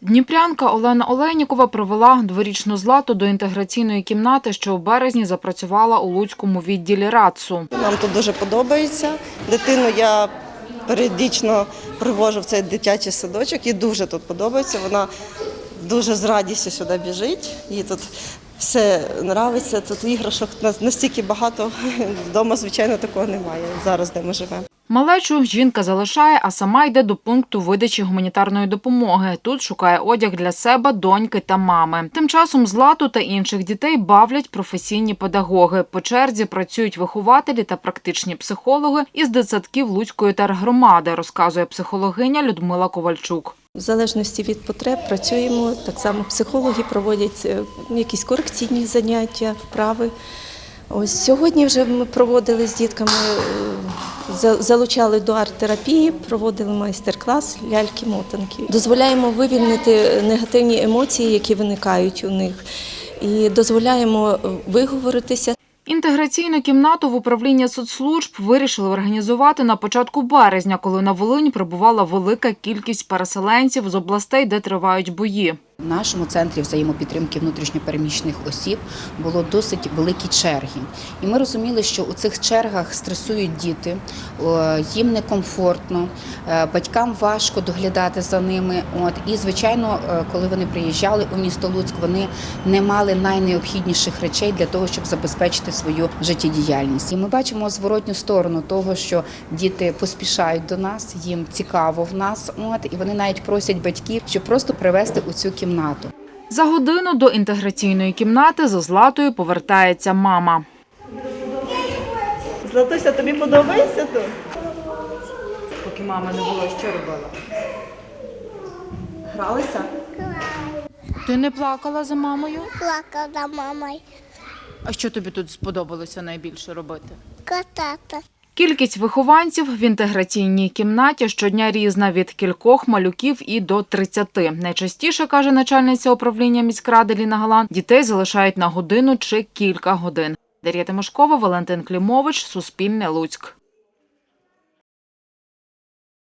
Дніпрянка Олена Оленікова привела дворічну злату до інтеграційної кімнати, що у березні запрацювала у Луцькому відділі РАЦУ. Нам тут дуже подобається. Дитину я періодично привожу в цей дитячий садочок. Їй дуже тут подобається. Вона дуже з радістю сюди біжить. Їй тут все подобається. Тут іграшок настільки багато. Вдома, звичайно, такого немає зараз, де ми живемо. Малечу жінка залишає, а сама йде до пункту видачі гуманітарної допомоги. Тут шукає одяг для себе, доньки та мами. Тим часом Злату та інших дітей бавлять професійні педагоги. По черзі працюють вихователі та практичні психологи із дитсадків Луцької тергромади, розказує психологиня Людмила Ковальчук. В залежності від потреб працюємо. Так само психологи проводять е, якісь корекційні заняття, вправи. Ось сьогодні вже ми проводили з дітками, е, залучали до арт-терапії, проводили майстер-клас ляльки-мотанки. Дозволяємо вивільнити негативні емоції, які виникають у них, і дозволяємо е, виговоритися. Інтеграційну кімнату в управління соцслужб вирішили організувати на початку березня, коли на Волинь прибувала велика кількість переселенців з областей, де тривають бої. В нашому центрі взаємопідтримки внутрішньопереміщених осіб було досить великі черги. І ми розуміли, що у цих чергах стресують діти, їм некомфортно, е, батькам важко доглядати за ними. От і звичайно, е, коли вони приїжджали у місто Луцьк, вони не мали найнеобхідніших речей для того, щоб забезпечити свою життєдіяльність. І ми бачимо зворотню сторону того, що діти поспішають до нас, їм цікаво в нас. От і вони навіть просять батьків, щоб просто привезти у цю кімнату. За годину до інтеграційної кімнати за Златою повертається мама. Златуся, тобі подобається тут? Поки мами не було, що робила? Гралися? Ти не плакала за мамою? плакала мамою А що тобі тут сподобалося найбільше робити? катати. Кількість вихованців в інтеграційній кімнаті щодня різна від кількох малюків і до 30. Найчастіше, каже начальниця управління міськради Ліна Галан, дітей залишають на годину чи кілька годин. Дар'я Тимошкова, Валентин Клімович, Суспільне Луцьк.